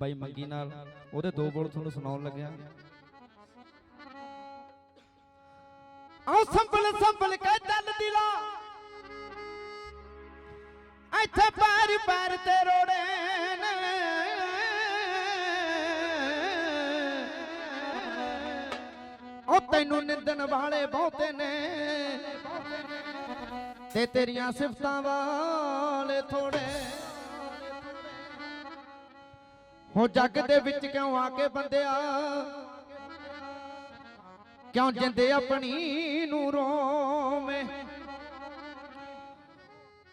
ਬਾਈ ਮੰਗੀ ਨਾਲ, ਉਹਦੇ ਦੋ ਬੋਲ ਤੁਹਾਨੂੰ ਸੁਣਾਉਣ ਲੱਗਿਆ। ਆਹ ਸੰਭਲ ਸੰਭਲ ਕੇ ਚੱਲ ਦਿਲਾ। ਇੱਥੇ ਪੈਰ ਪੈਰ ਤੇ ਰੋੜੇ ਨੇ। ਉਹ ਤੈਨੂੰ ਨਿੰਦਣ ਵਾਲੇ ਬਹੁਤੇ ਨੇ। ਤੇ ਤੇਰੀਆਂ ਸਿਫਤਾਂ ਵਾਲੇ ਥੋੜੇ। ਹੋ ਜੱਗ ਦੇ ਵਿੱਚ ਕਿਉਂ ਆ ਕੇ ਬੰਦਿਆ? ਕਿਉਂ ਜਿੰਦੇ ਆਪਣੀ ਨੂੰ ਰੋਵੇਂ?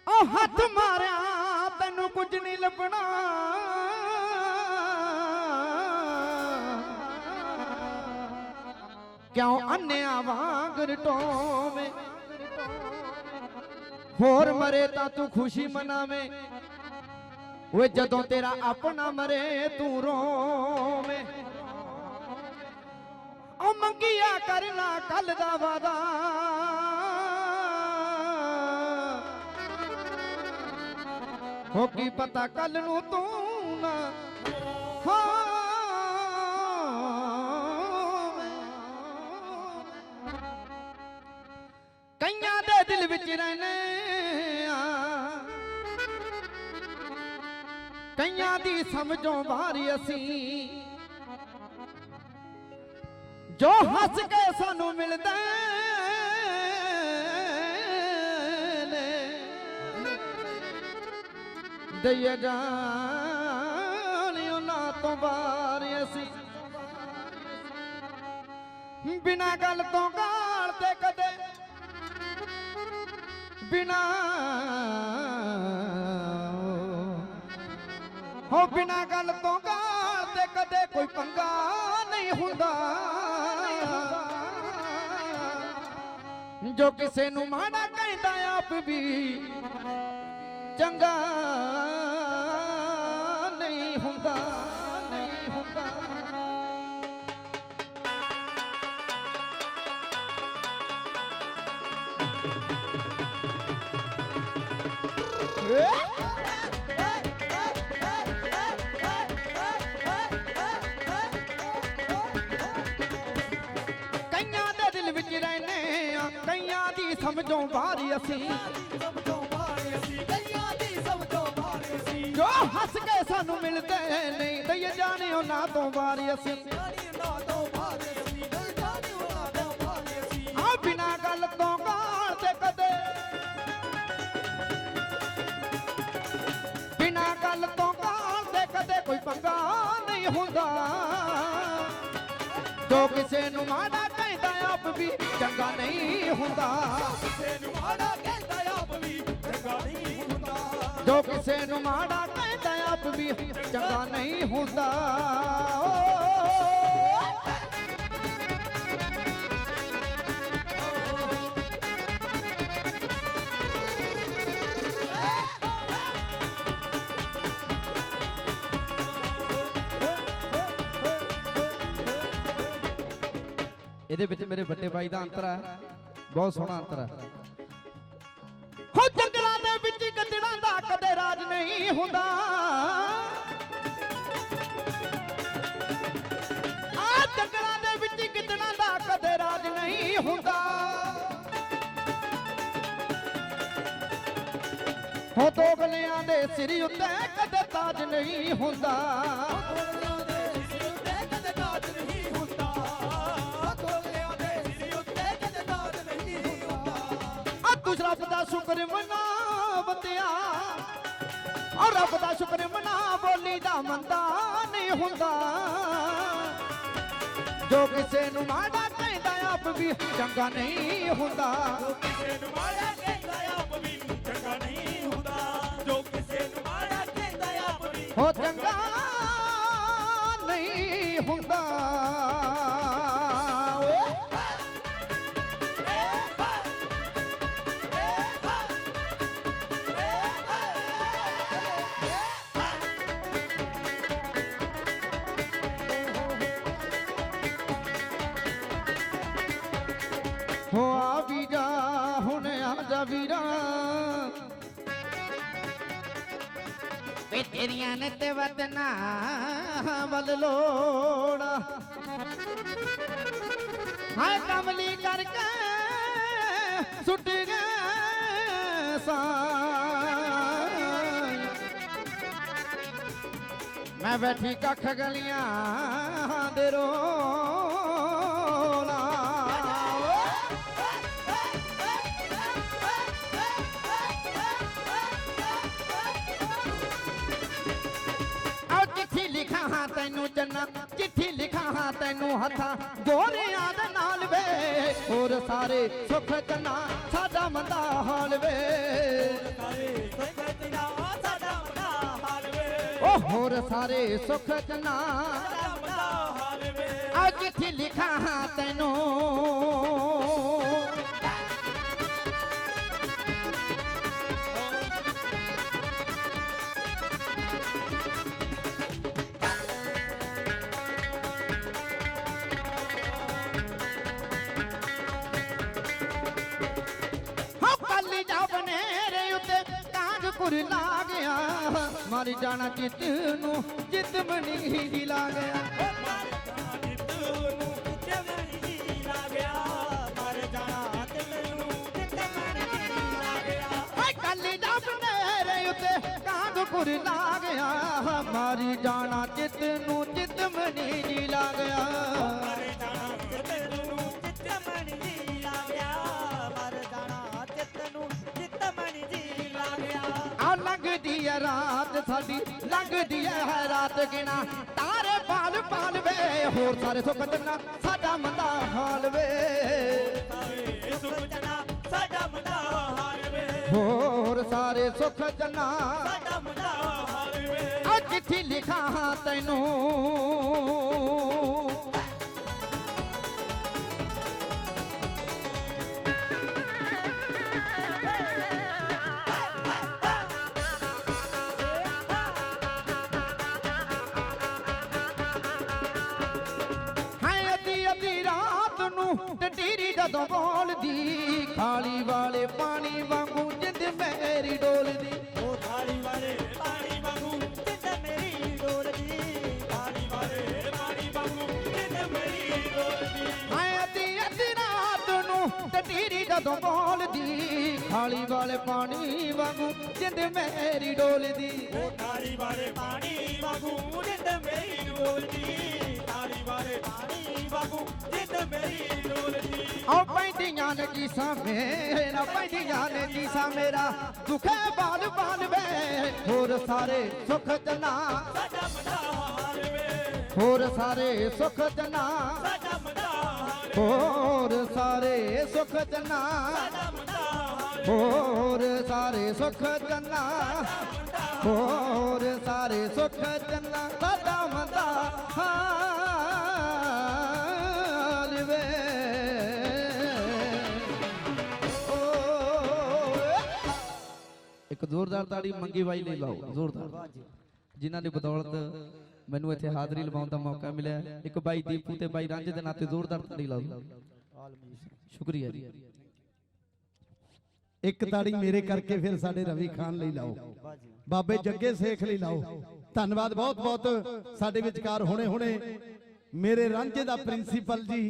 ਉਹ ਹੱਥ ਮਾਰਿਆ, ਤੈਨੂੰ ਕੁਝ ਨਹੀਂ ਲੱਭਣਾ। ਕਿਉਂ ਅੰਨਿਆ ਵਾਂਗ ਰਟੋਵੇਂ? ਹੋਰ ਮਰੇ ਤਾਂ ਤੂੰ ਖੁਸ਼ੀ ਮਨਾਵੇਂ। ਓਏ ਜਦੋਂ ਤੇਰਾ ਆਪਣਾ ਮਰੇ ਤੂੰ ਰੋਵੇਂ ਉਹ ਮੰਗਿਆ ਕਰਨਾ ਕੱਲ ਦਾ ਵਾਦਾ ਹੋ ਕੀ ਪਤਾ ਕੱਲ ਨੂੰ ਤੂੰ ਨਾ ਹੋਵੇਂ। ਕਈਆਂ ਦੇ ਦਿਲ ਵਿੱਚ ਰਹਿਨੇ ਕਈਆਂ ਦੀ ਸਮਝੋਂ ਬਾਹਰ ਅਸੀਂ। ਜੋ ਹੱਸ ਕੇ ਸਾਨੂੰ ਮਿਲਦਾ ਨੇ ਦਇਆ ਜਾਣ ਉਹਨਾਂ ਤੋਂ ਬਾਹਰ ਅਸੀਂ। ਬਿਨਾ ਗੱਲ ਤੋਂ ਗਾਲ ਤੇ ਕਦੇ, ਬਿਨਾ ਹੋ ਬਿਨਾ ਗੱਲ ਤੋਂ ਗਾਲ ਤੇ ਕਦੇ ਕੋਈ ਪੰਗਾ ਨਹੀਂ ਹੁੰਦਾ। ਜੋ ਕਿਸੇ ਨੂੰ ਮਾੜਾ ਕਹਿੰਦਾ ਆਪ ਵੀ ਚੰਗਾ ਨਹੀਂ ਹੁੰਦਾ ਨਹੀਂ ਹੁੰਦਾ। ਕਈਆਂ ਸਮਝੋਂ ਬਾਹਰ ਅਸੀਂ। ਜੋ ਹੱਸ ਕੇ ਸਾਨੂੰ ਮਿਲਦੇ ਨਹੀਂ ਦਈ ਜਾਣੇ ਉਹਨਾਂ ਤੋਂ ਬਾਹਰ ਅਸੀਂ। ਆ ਬਿਨਾ ਗੱਲ ਤੋਂ ਗਾਲ ਤੇ ਕਦੇ। ਬਿਨਾ ਗੱਲ ਤੋਂ ਗਾਲ ਤੇ ਕਦੇ ਕੋਈ ਪੰਗਾ ਨਹੀਂ ਹੁੰਦਾ। ਜੋ ਕਿਸੇ ਨੂੰ ਮਾੜਾ ਕਹਿੰਦਾ ਆਪ ਵੀ ਚੰਗਾ ਨਹੀਂ ਹੁੰਦਾ। ਜੋ ਕਿਸੇ ਨੂੰ ਮਾੜਾ ਕਹਿੰਦਾ, ਆਪ ਵੀ ਚੰਗਾ ਨਹੀਂ ਹੁੰਦਾ। ਇਹਦੇ ਵਿੱਚ ਮੇਰੇ ਵੱਡੇ ਬਾਈ ਦਾ ਅੰਤਰ ਹੈ। ਬਹੁਤ ਸੋਹਣਾ ਅੰਤਰ ਹੈ। ਹੋ ਜੰਗਲਾਂ ਦੇ ਵਿੱਚ ਗੱਦੜਾਂ ਦਾ ਕਦੇ ਰਾਜ ਨਹੀਂ ਹੁੰਦਾ। ਆ ਜੰਗਲਾਂ ਦੇ ਵਿੱਚ ਗਿੱਦੜਾਂ ਦਾ ਕਦੇ ਰਾਜ ਨਹੀਂ ਹੁੰਦਾ। ਹੋ ਦੋਗਲਿਆਂ ਦੇ ਸਿਰ ਉੱਤੇ ਕਦੇ ਤਾਜ ਨਹੀਂ ਹੁੰਦਾ। ਤੂੰ ਰੱਬ ਦਾ ਸ਼ੁਕਰ ਮਨਾ ਬੰਦਿਆ। ਆ ਰੱਬ ਦਾ ਸ਼ੁਕਰ ਮਨਾ ਬੋਲੀ ਦਾ ਮੰਦਾ ਨਹੀਂ ਹੁੰਦਾ। ਜੋ ਕਿਸੇ ਨੂੰ ਮਾੜਾ ਕਹਿੰਦਾ ਆਪ ਵੀ ਚੰਗਾ ਨਹੀਂ ਹੁੰਦਾ। ਚੰਗਾ ਨਹੀਂ ਵੇ ਤੇਰੀਆਂ ਨੇ ਤੇ ਵਤਨਾ ਵਾਲਿਆਂ ਵੱਲ ਲੋੜਾ। ਹਾਏ ਕਮਲੀ ਕਰਕੇ ਸੁੱਟ ਗਏ ਸਾਂ। ਮੈਂ ਬੈਠੀ ਕੱਖ ਗਲੀਆਂ ਦੇ ਰੋ। ਤੈਨੂੰ ਚੰਨਾ ਚਿੱਠੀ ਲਿਖਾਂ ਹਾਂ ਤੈਨੂੰ ਹੱਥਾਂ ਗੋਰਿਆਂ ਦੇ ਨਾਲ ਵੇ। ਹੋਰ ਸਾਰੇ ਸੁੱਖ ਚੰਨਾ ਸਾਡਾ ਮੰਦਾ ਹਾਲ ਵੇ। ਓ ਹੋਰ ਸਾਰੇ ਸੁੱਖ ਚੰਨਾ ਆ ਚਿੱਠੀ ਲਿਖਾਂ ਹਾਂ ਤੈਨੂੰ ਕਾਂਗ ਗਿਆ ਮਰ ਜਾਣਾ ਚਿੱਤ ਨੂੰ, ਜਿੱਤ ਮਣੀ ਜੀ ਗਿਆ ਹਾਏ, ਕੱਲ ਉੱਤੇ ਕਾਂਗ ਕੁਰ ਲਾ ਗਿਆ ਮਾਰੀ ਜਾਣਾ ਚਿੱਤ ਨੂੰ, ਜਿੱਤ ਮਨੀ ਜੀ ਲਾ ਗਿਆ ਲੰਘਦੀ ਐ ਰਾਤ ਸਾਡੀ ਲੰਘਦੀ ਐ ਰਾਤ ਗਿਣਾ। ਤਾਰੇ ਪਾਲ ਪਾਲ ਵੇ ਹੋਰ ਸਾਰੇ ਸੁੱਖ ਚੰਨਾ ਸਾਡਾ ਮੰਦਾ ਹਾਲ ਵੇ। ਸਾਡਾ ਹਾਰ ਵੇ। ਹੋਰ ਸਾਰੇ ਸੁੱਖ ਚੰਨਾ ਸਾਡਾ ਮੁੰਡਾ ਹਾਰ ਵੇ। ਆ ਚਿੱਠੀ ਲਿਖਾਂ ਤੈਨੂੰ। ਜਦੋਂ ਬੋਲਦੀ ਖਾਲੀ ਵਾਲੇ ਪਾਣੀ ਵਾਂਗੂ ਜਿੰਦ ਮੇਰੀ ਡੋਲਦੀ ਉਹ ਥਾਲੀ ਵਾਲੇ ਪਾਣੀ ਵਾਂਗੂ ਜਿੱਦ ਮੇਰੀ ਡੋਲਦੀ ਥਾਲੀ ਵਾਲੇ ਪਾਣੀ ਵਾਂਗੂ ਜਿੱਦ ਮੇਰੀ ਡੋਲਦੀ ਹਾਏ ਅੱਧੀ ਅੱਧੀ ਰਾਤ ਨੂੰ ਟਟੀਰੀ ਜਦੋਂ ਬੋਲਦੀ ਖਾਲੀ ਵਾਲੇ ਪਾਣੀ ਵਾਂਗੂ ਜਿੰਦ ਮੇਰੀ ਡੋਲਦੀ ਉਹ ਥਾਲੀ ਵਾਲੇ ਪਾਣੀ ਵਾਂਗੂ ਜਿੱਦ ਮੇਰੀ ਡੋਲਦੀ ਥਾਲੀ ਵਾਲੇ ਪਾਣੀ ਵਾਂਗੂ ਜਿੱਦ ਮੇਰੀ ਪੈਂਦੀਆਂ ਨੇ ਜੀਸਾਂ ਮੇਰਾ ਪੈਂਦੀਆਂ ਨੇ ਜੀਸਾਂ ਮੇਰਾ ਦੁਖੇ ਬਾਲ ਬਾਲ ਵੇ ਹੋਰ ਸਾਰੇ ਸੁੱਖ ਜਨਾ ਸਾਡਾ ਹਾਰ ਵੇ। ਹੋਰ ਸਾਰੇ ਸੁੱਖ ਜਨਾ ਸਾਡਾ ਹਾਰ ਹੋਰ ਸਾਰੇ ਸੁੱਖ ਜਨਾ ਸਾਡਾ ਹੋਰ ਸਾਰੇ ਸੁੱਖ ਜਨਾ ਹੋਰ ਸਾਰੇ ਸੁੱਖ ਜਨਾ ਸਾਡਾ ਮੰਦਾ ਹਾਲ ਜ਼ੋਰਦਾਰ ਤਾੜੀ ਮੰਗੀ ਬਾਈ ਲਈ ਲਾਓ, ਜ਼ੋਰਦਾਰ। ਜਿਨ੍ਹਾਂ ਦੀ ਬਦੌਲਤ ਮੈਨੂੰ ਇੱਥੇ ਹਾਜ਼ਰੀ ਲਵਾਉਣ ਦਾ ਮੌਕਾ ਮਿਲਿਆ ਇੱਕ ਬਾਈ ਦੀਪੂ ਤੇ ਬਾਈ ਰਾਂਝੇ ਦੇ ਨਾਤੇ ਜ਼ੋਰਦਾਰ ਤਾੜੀ ਲਾਓ। ਸ਼ੁਕਰੀਆ ਜੀ। ਇੱਕ ਤਾੜੀ ਮੇਰੇ ਕਰਕੇ ਫਿਰ ਸਾਡੇ ਰਵੀ ਖਾਨ ਲਈ ਲਾਓ। ਬਾਬੇ ਜੱਗੇ ਸੇਖ ਲਈ ਲਾਓ। ਧੰਨਵਾਦ ਬਹੁਤ ਬਹੁਤ ਸਾਡੇ ਵਿਚਕਾਰ ਹੁਣੇ ਹੁਣੇ ਮੇਰੇ ਰਾਂਝੇ ਦਾ ਪ੍ਰਿੰਸੀਪਲ ਜੀ